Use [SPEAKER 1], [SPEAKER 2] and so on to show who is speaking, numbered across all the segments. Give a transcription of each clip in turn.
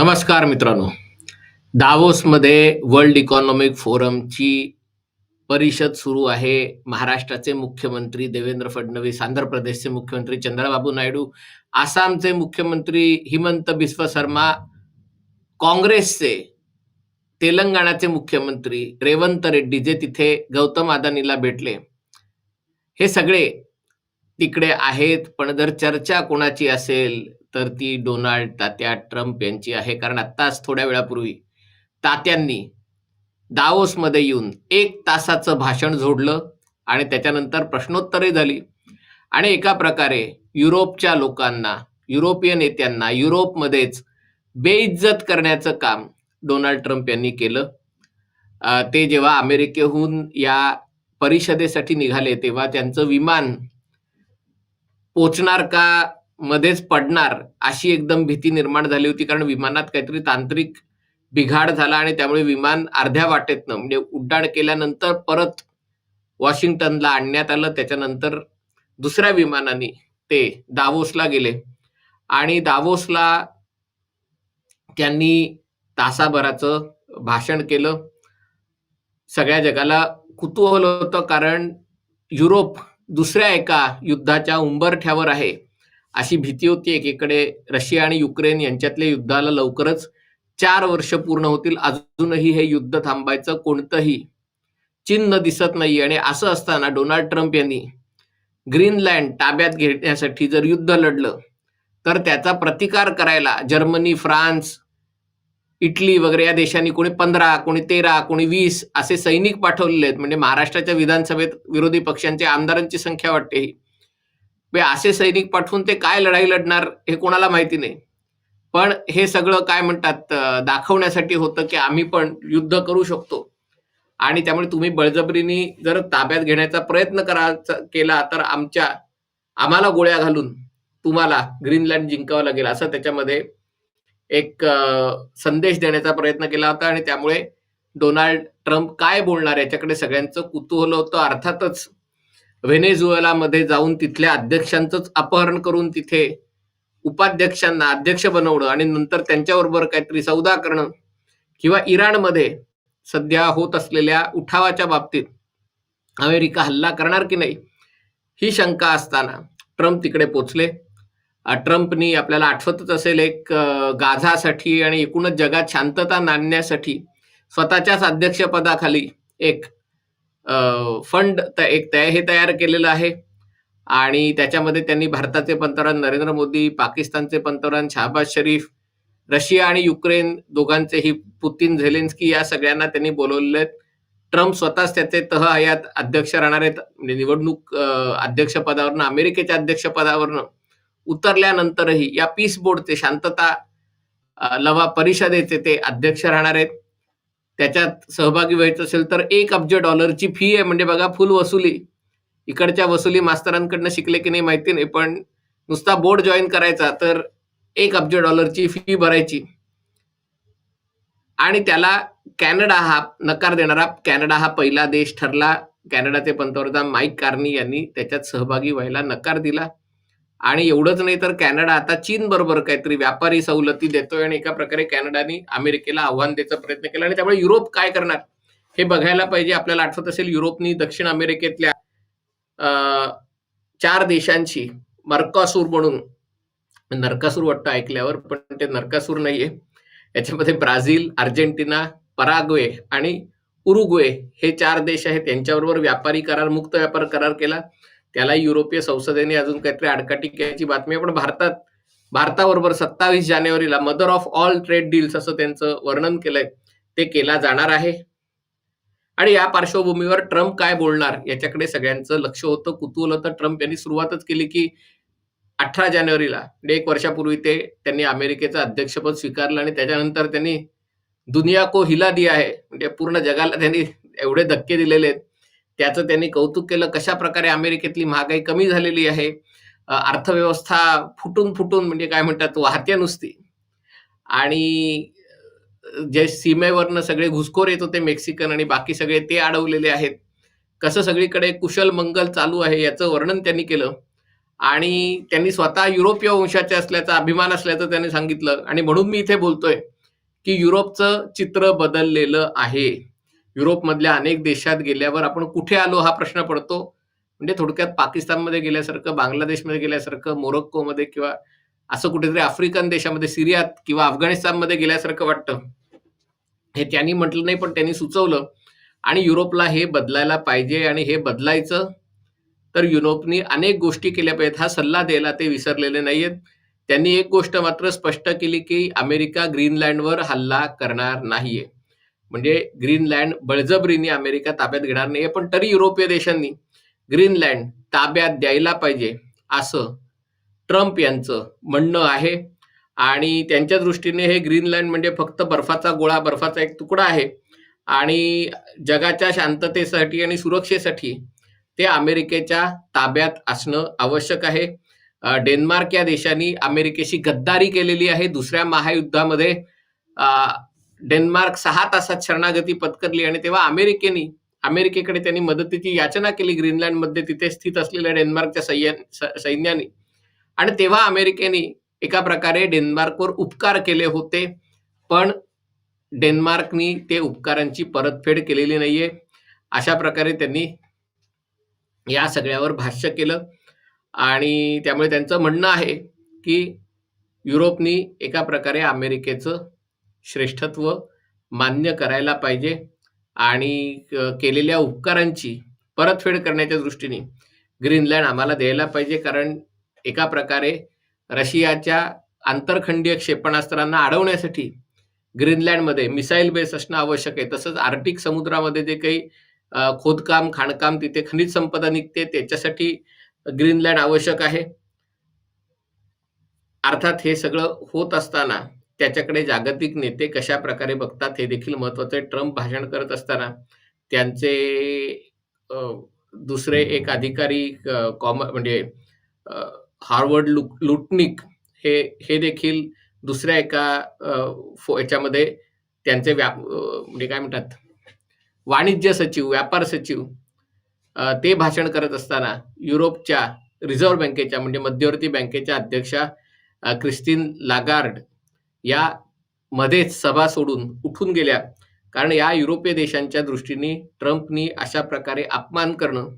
[SPEAKER 1] नमस्कार मित्रांनो. दावोसमध्ये world economic फोरमची परिषद सुरू आहे. महाराष्ट्राचे मुख्यमंत्री देवेंद्र फडणवीस आंध्र प्रदेशचे मुख्यमंत्री चंद्रबाबू नायडू आसामचे मुख्यमंत्री हिमंत बिस्व शर्मा काँग्रेसचे तेलंगणाचे मुख्यमंत्री रेवंत रेड्डी जे तिथे गौतम अदानीला भेटले. हे सगळे तिकडे आहेत. पण जर चर्चा कोणाची असेल तर ती डोनाल्ड तात्या ट्रम्प यांची आहे. कारण आत्ताच थोड्या वेळापूर्वी तात्यांनी दावोसमध्ये येऊन एक तासाचं भाषण जोडलं आणि त्याच्यानंतर प्रश्नोत्तरे झाली. आणि एका प्रकारे युरोपच्या लोकांना युरोपीय नेत्यांना युरोपमध्येच बेइज्जत करण्याचं काम डोनाल्ड ट्रम्प यांनी केलं. ते जेव्हा अमेरिकेहून या परिषदेसाठी निघाले तेव्हा त्यांचं विमान पोचणार का मध्येच पडणार अशी एकदम भीती निर्माण झाली होती कारण विमानात काहीतरी तांत्रिक बिघाड झाला आणि त्यामुळे विमान अर्ध्या वाटेतनं म्हणजे उड्डाण केल्यानंतर परत वॉशिंग्टनला आणण्यात आलं. त्याच्यानंतर दुसऱ्या विमानाने ते दावोसला गेले. आणि दावोसला त्यांनी तासाभराचं भाषण केलं. सगळ्या जगाला कुतूहल होतं कारण युरोप दुसऱ्या एका युद्धाच्या उंबरठ्यावर आहे. अशी भीती होती एकीकडे रशिया आणि युक्रेन यांच्यातल्या युद्धाला लवकरच चार वर्ष पूर्ण होतील. अजूनही हे युद्ध थांबायचं कोणतंही चिन्ह दिसत नाही आणि असं असताना डोनाल्ड ट्रम्प यांनी ग्रीनलँड ताब्यात घेण्यासाठी जर युद्ध लढलं तर त्याचा प्रतिकार करायला जर्मनी फ्रान्स इटली वगैरे या देशांनी कोणी पंधरा कोणी तेरा कोणी वीस असे सैनिक पाठवलेले आहेत. म्हणजे महाराष्ट्राच्या विधानसभेत विरोधी पक्षांच्या आमदारांची संख्या वाटते ही. असे सैनिक पाठवून ते काय लढाई लढणार हे कोणाला माहिती नाही. पण हे सगळं काय म्हणतात दाखवण्यासाठी होतं की आम्ही पण युद्ध करू शकतो. आणि त्यामुळे तुम्ही बळजबरीने जर ताब्यात घेण्याचा प्रयत्न करायचा केला तर आमच्या आम्हाला गोळ्या घालून तुम्हाला ग्रीनलँड जिंकावं लागेल असं त्याच्यामध्ये एक संदेश देण्याचा प्रयत्न केला होता. आणि त्यामुळे डोनाल्ड ट्रम्प काय बोलणार याच्याकडे सगळ्यांचं कुतूहल होतं. अर्थातच व्हेनेझुएलामध्ये जाऊन तिथल्या अध्यक्षांचंच अपहरण करून तिथे उपाध्यक्षांना अध्यक्ष बनवणं आणि नंतर त्यांच्याबरोबर काहीतरी सौदा करणं किंवा इराणमध्ये सध्या होत असलेल्या उठावाच्या बाबतीत अमेरिका हल्ला करणार की नाही ही शंका असताना ट्रम्प तिकडे पोचले. ट्रम्पनी आपल्याला आठवतच असेल एक गाझासाठी आणि एकूणच जगात शांतता नांदण्यासाठी स्वतःच्याच अध्यक्षपदाखाली एक फंड एक तया हे तयार केलेलं आहे. आणि त्याच्यामध्ये त्यांनी भारताचे पंतप्रधान नरेंद्र मोदी पाकिस्तानचे पंतप्रधान शहाबाज शरीफ रशिया आणि युक्रेन दोघांचेही पुतीन झेलेन्स्की या सगळ्यांना त्यांनी बोलवलेले आहेत. ट्रम्प स्वतःच त्याचे तह आयात अध्यक्ष राहणार आहेत. म्हणजे निवडणूक अध्यक्षपदावरनं अमेरिकेच्या अध्यक्षपदावरनं उतरल्यानंतरही या पीस बोर्डचे शांतता लवा परिषदेचे ते अध्यक्ष राहणार आहेत. त्याच्यात सहभागी व्हायचं असेल तर एक अब्ज डॉलरची फी आहे. म्हणजे बघा फुल वसुली. इकडच्या वसुली मास्तरांकडनं शिकले की नाही माहिती नाही पण नुसता बोर्ड जॉईन करायचा तर एक अब्ज डॉलरची फी भरायची. आणि त्याला कॅनडा हा नकार देणारा कॅनडा हा पहिला देश ठरला. कॅनडाचे पंतप्रधान माईक कार्नी यांनी त्याच्यात सहभागी व्हायला नकार दिला. आणि एवढंच नाही तर कॅनडा आता चीन बरोबर काहीतरी व्यापारी सवलती देतोय आणि एका प्रकारे कॅनडाने अमेरिकेला आव्हान द्यायचा प्रयत्न केला आणि त्यामुळे युरोप काय करणार? हे बघायला पाहिजे. आपल्याला आठवत असेल युरोपनी दक्षिण अमेरिकेतल्या चार देशांची मर्कासूर म्हणून नरकासूर वाटतं ऐकल्यावर पण ते नरकासूर नाहीये. याच्यामध्ये ब्राझील अर्जेंटिना पराग्वे आणि उरुग्वे हे चार देश आहेत. त्यांच्याबरोबर व्यापारी करार मुक्त व्यापार करार केला. त्याला युरोपीय संसदेने अजून काहीतरी आडकाठी केल्याची बातमी आहे. पण भारतात भारताबरोबर सत्तावीस जानेवारीला mother of all trade deals असं त्यांचं वर्णन केलंय. ते केला जाणार आहे. आणि या पार्श्वभूमीवर ट्रम्प काय बोलणार याच्याकडे सगळ्यांचं लक्ष होतं. कुतूहल होतं. ट्रम्प यांनी सुरुवातच केली की अठरा जानेवारीला म्हणजे एक वर्षापूर्वी ते त्यांनी अमेरिकेचं अध्यक्षपद स्वीकारलं आणि त्याच्यानंतर त्यांनी दुनिया को हिला दिया आहे. म्हणजे पूर्ण जगाला त्यांनी एवढे धक्के दिलेले आहेत. त्याचं त्यांनी कौतुक केलं कशा प्रकारे अमेरिकेतली महागाई कमी झालेली आहे अर्थव्यवस्था फुटून फुटून म्हणजे काय म्हणतात वाहत्या नुसती. आणि जे सीमेवरनं सगळे घुसखोर येत होते मेक्सिकन आणि बाकी सगळे ते अडवलेले आहेत. कसं सगळीकडे कुशल मंगल चालू आहे याचं वर्णन त्यांनी केलं. आणि त्यांनी स्वतः युरोपीय वंशाचे असल्याचा अभिमान असल्याचं त्यांनी सांगितलं. आणि म्हणून मी इथे बोलतोय की युरोपचं चित्र बदललेलं आहे. युरोपमधल्या अनेक देशात गेल्यावर आपण कुठे आलो हा प्रश्न पडतो? म्हणजे थोडक्यात पाकिस्तानमध्ये गेल्यासारखं बांगलादेशमध्ये गेल्यासारखं मोरोक्कोमध्ये किंवा असं कुठेतरी आफ्रिकन देशामध्ये सिरियात किंवा अफगाणिस्तानमध्ये गेल्यासारखं वाटतं. हे त्यांनी म्हटलं नाही पण त्यांनी सुचवलं. आणि युरोपला हे बदलायला पाहिजे आणि हे बदलायचं. तर युरोपनी अनेक गोष्टी केल्या पाहिजेत. हा सल्ला द्यायला ते विसरलेले नाहीयेत. त्यांनी एक गोष्ट मात्र स्पष्ट केली की अमेरिका ग्रीनलँडवर हल्ला करणार नाहीये. म्हणजे ग्रीनलँड बळजबरीने अमेरिका ताब्यात घेणार नाहीये पण तरी युरोपीय देशांनी ग्रीनलँड ताब्यात द्यायला पाहिजे असं ट्रम्प यांचं म्हणणं आहे. आणि त्यांच्या दृष्टीने हे ग्रीनलँड म्हणजे फक्त बर्फाचा गोळा बर्फाचा एक तुकडा आहे. आणि जगाच्या शांततेसाठी आणि सुरक्षेसाठी ते अमेरिकेच्या ताब्यात असणं आवश्यक आहे. डेन्मार्क या देशाने अमेरिकेशी गद्दारी केलेली आहे दुसऱ्या महायुद्धामध्ये. डेन्मार्क सहा तासात शरणागती पत्करली आणि तेव्हा अमेरिकेने अमेरिकेकडे त्यांनी मदतीची याचना केली. ग्रीनलँडमध्ये तिथे स्थित असलेल्या डेन्मार्कच्या सैन्या स- सैन्याने. आणि तेव्हा अमेरिकेने एका प्रकारे डेन्मार्कवर उपकार केले होते. पण डेन्मार्कनी ते उपकारांची परतफेड केलेली नाहीये. अशा प्रकारे त्यांनी या सगळ्यावर भाष्य केलं. आणि त्यामुळे त्यांचं म्हणणं आहे की युरोपनी एका प्रकारे अमेरिकेचं श्रेष्ठत्व मान्य करायला पाहिजे आणि केलेल्या उपकारांची परतफेड करण्याच्या दृष्टीने ग्रीनलँड आम्हाला द्यायला पाहिजे. कारण एका प्रकारे रशियाच्या आंतरखंडीय क्षेपणास्त्रांना अडवण्यासाठी ग्रीनलँडमध्ये मिसाईल बेस असणं आवश्यक आहे. तसंच आर्टिक समुद्रामध्ये जे काही खोदकाम खाणकाम तिथे खनिज संपदा निघते त्याच्यासाठी ग्रीनलँड आवश्यक आहे. अर्थात हे सगळं होत असताना त्याच्याकडे जागतिक नेते कशा प्रकारे बघतात हे देखील महत्वाचं आहे. ट्रम्प भाषण करत असताना त्यांचे दुसरे एक अधिकारी कॉम म्हणजे हार्वर्ड लु लुटनिक हे हे देखील दुसऱ्या एका फो याच्यामध्ये त्यांचे व्याप म्हणजे काय म्हणतात? वाणिज्य सचिव व्यापार सचिव ते भाषण करत असताना युरोपच्या रिझर्व्ह बँकेच्या म्हणजे मध्यवर्ती बँकेच्या अध्यक्षा क्रिस्टीन लागार्ड या मध्येच सभा सोडून उठून गेल्या. कारण या युरोपीय देशांच्या दृष्टीने ट्रम्पनी अशा प्रकारे अपमान करणं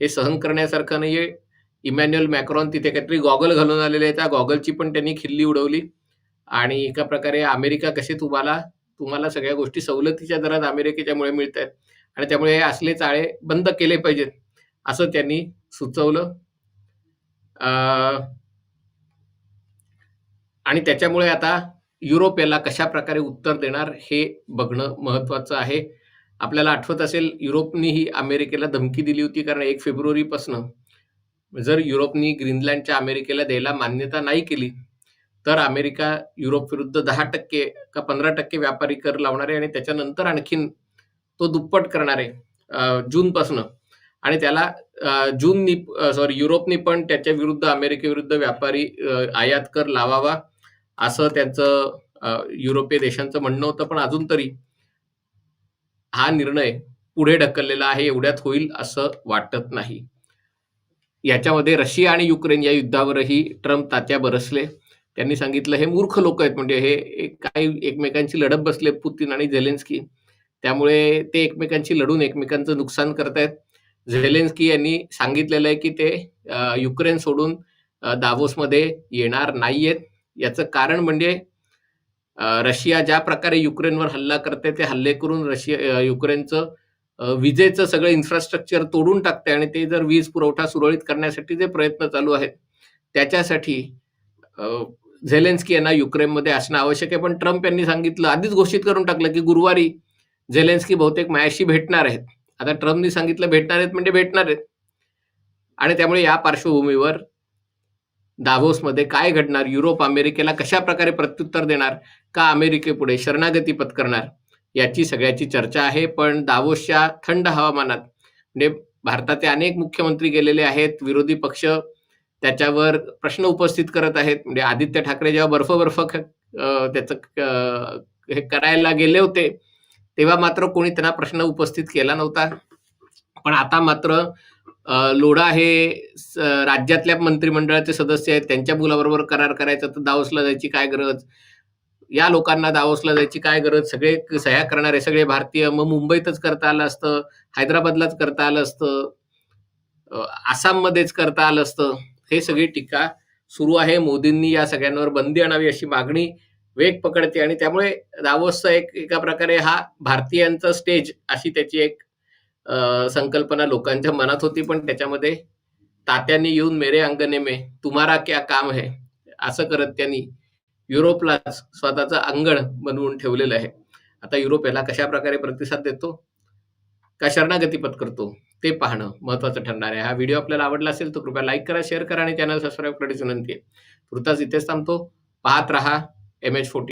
[SPEAKER 1] हे सहन करण्यासारखं नाहीये. इमॅन्युअल मॅक्रॉन तिथे काहीतरी गॉगल घालून आलेले आहे त्या गॉगलची पण त्यांनी खिल्ली उडवली. आणि एका प्रकारे अमेरिका कसे तुम्हाला तुम्हाला सगळ्या गोष्टी सवलतीच्या दरात अमेरिकेच्यामुळे मिळत आहेत आणि त्यामुळे हे असले चाळे बंद केले पाहिजेत असं त्यांनी सुचवलं. आणि त्याच्यामुळे आता युरोप याला कशा प्रकारे उत्तर देणार हे बघणं महत्वाचं आहे. आपल्याला आठवत असेल युरोपनी ही अमेरिकेला धमकी दिली होती कारण एक फेब्रुवारीपासून जर युरोपनी ग्रीनलँडच्या अमेरिकेला द्यायला मान्यता नाही केली तर अमेरिका युरोप विरुद्ध दहा टक्के का पंधरा टक्के व्यापारी कर लावणार आहे आणि त्याच्यानंतर आणखीन तो दुप्पट करणार आहे जूनपासनं. आणि त्याला जूननी सॉरी युरोपनी पण त्याच्या विरुद्ध अमेरिकेविरुद्ध व्यापारी आयात कर लावावा. असं त्यांचं युरोपीय देशांचं म्हणणं होतं पण अजून तरी हा निर्णय पुढे ढकललेला आहे एवढ्यात होईल असं वाटत नाही. याच्यामध्ये रशिया आणि युक्रेन या युद्धावरही ट्रम्प तात्या बरसले. त्यांनी सांगितलं हे मूर्ख लोक आहेत म्हणजे हे काही एकमेकांची लढत बसले पुतीन आणि झेलेन्स्की. त्यामुळे ते एकमेकांची लढून एकमेकांचं नुकसान करतायत. झेलेन्स्की यांनी सांगितलेलं आहे की ते युक्रेन सोडून दावोसमध्ये येणार नाहीयेत. याचं कारण म्हणजे रशिया ज्या प्रकारे युक्रेनवर हल्ला करते ते हल्ले करून रशिया युक्रेनचं विजेचं सगळं इन्फ्रास्ट्रक्चर तोडून टाकते आणि ते जर वीज पुरवठा सुरळीत करण्यासाठी जे प्रयत्न चालू आहेत त्याच्यासाठी झेलेन्स्की यांना युक्रेनमध्ये असणं आवश्यक आहे. पण ट्रम्प यांनी सांगितलं आधीच घोषित करून टाकलं की गुरुवारी झेलेन्स्की बहुतेक मायाशी भेटणार आहेत. आता ट्रम्पनी सांगितलं भेटणार आहेत म्हणजे भेटणार आहेत. आणि त्यामुळे या पार्श्वभूमीवर दावोसमध्ये काय घडणार? युरोप अमेरिकेला कशा प्रकारे प्रत्युत्तर देणार? का अमेरिकेपुढे शरणागती पत्करणार? याची सगळ्याची चर्चा आहे पण दावोसच्या थंड हवामानात म्हणजे भारताचे अनेक मुख्यमंत्री गेलेले आहेत विरोधी पक्ष त्याच्यावर प्रश्न उपस्थित करत आहेत. म्हणजे आदित्य ठाकरे जेव्हा बर्फ बर्फ त्याचं हे करायला गेले होते तेव्हा मात्र कोणी त्यांना प्रश्न उपस्थित केला नव्हता. पण आता मात्र लोढा हे राज्यातल्या मंत्रिमंडळाचे सदस्य आहेत. त्यांच्या मुलाबरोबर करार करायचा तर दावोसला जायची काय गरज? या लोकांना दावोसला जायची काय गरज? सगळे सह्या करणारे सगळे भारतीय. मग मुंबईतच करता आलं असतं, हैदराबादलाच करता आलं असतं, आसाममध्येच करता आलं असतं. हे सगळी टीका सुरू आहे. मोदींनी या सगळ्यांवर बंदी आणावी अशी मागणी वेग पकडते आणि त्यामुळे दावोसचा एक एका प्रकारे हा भारतीयांचा स्टेज अशी त्याची एक संकल्पना लोकांच्या मनात होती. पण त्याच्यामध्ये तात्याने येऊन मेरे अंगने मे तुम्हारा क्या काम है? असं करत त्यांनी युरोपलाच स्वतःचं अंगण बनवून ठेवलेलं आहे. आता युरोप याला कशाप्रकारे प्रतिसाद देतो? का शरणागती पत्करतो? ते पाहणं महत्त्वाचं ठरणार आहे. हा व्हिडिओ आपल्याला आवडला असेल तर कृपया लाईक करा, शेअर करा आणि चॅनल सबस्क्राईब करण्याची विनंती आहे. तुर्तास इथेच थांबतो. पाहत रहा एम-एच-फोर्टी